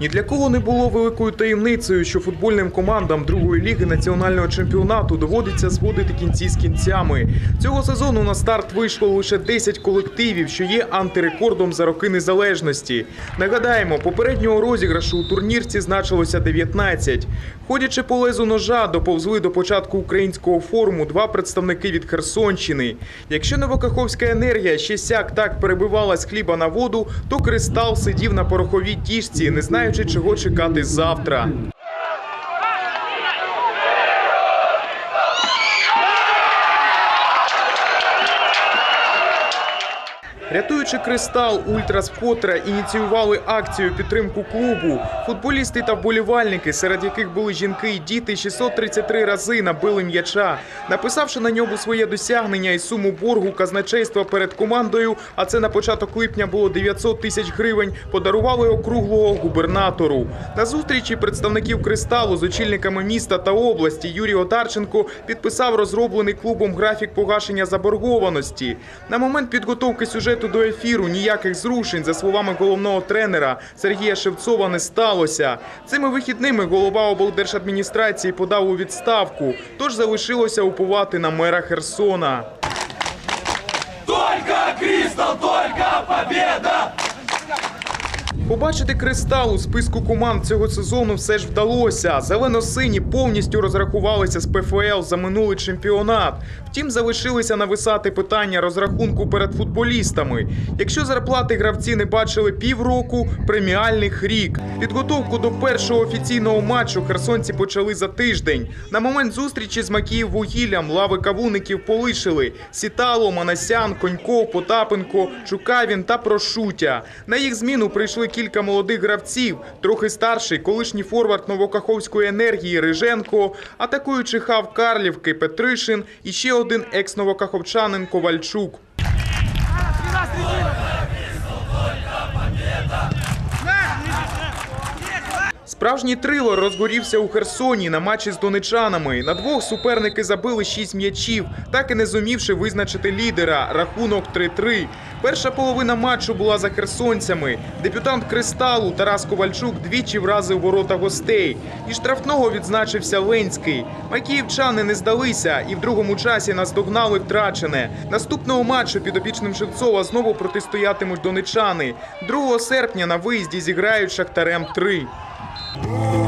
Ні для кого не було великою таємницею, що футбольним командам другої ліги національного чемпіонату доводиться зводити кінці з кінцями. Цього сезону на старт вийшло лише 10 колективів, що є антирекордом за роки незалежності. Нагадаємо, попереднього розіграшу у турнірці значилося 19. Ходячи по лезу ножа, доповзли до початку українського форуму два представники від Херсонщини. Якщо Новокаховська енергія ще сяк так перебивала з хліба на воду, то кристал сидів на пороховій діжці, не знаючи, чого чекати завтра. Рятуючи кристал, Ультрас вкотре ініціювали акцію підтримку клубу. Футболісти та вболівальники, серед яких були жінки і діти, 633 рази набили м'яча, написавши на ньому своє досягнення і суму боргу казначейства перед командою. А це на початок липня було 900 тисяч гривень. Подарували округлого губернатору. На зустрічі представників кристалу з очільниками міста та області Юрій Одарченко підписав розроблений клубом графік погашення заборгованості. На момент підготовки сюжету до ефіру ніяких зрушень, за словами головного тренера Сергія Шевцова, не сталося. Цими вихідними голова облдержадміністрації подав у відставку, тож залишилося уповати на мера Херсона. Тільки Крістал, тільки победа! Побачити кристал у списку команд цього сезону все ж вдалося. Зелено-сині повністю розрахувалися з ПФЛ за минулий чемпіонат. Втім, залишилися нависати питання розрахунку перед футболістами. Якщо зарплати гравці не бачили півроку, преміальних рік. Підготовку до першого офіційного матчу херсонці почали за тиждень. На момент зустрічі з Макіїв вугіллям лави кавуників полишили Сітало, Манасян, Коньков, Потапенко, Чукавін та Прошутя. На їх зміну прийшли кілька молодих гравців, трохи старший, колишній форвард Новокаховської енергії Риженко, атакуючий хав Карлівки Петришин і ще один екс-новокаховчанин Ковальчук. Справжній трилор розгорівся у Херсоні на матчі з донечанами. На двох суперники забили шість м'ячів, так і не зумівши визначити лідера. Рахунок 3-3. Перша половина матчу була за херсонцями. Дебютант кристалу Тарас Ковальчук двічі вразив ворота гостей. І штрафного відзначився Ленський. Макіївчани не здалися і в другому часі наздогнали втрачене. Наступного матчу підопічним Шевцова знову протистоятимуть донечани. 2 серпня на виїзді зіграють Шахтарем 3. Oh.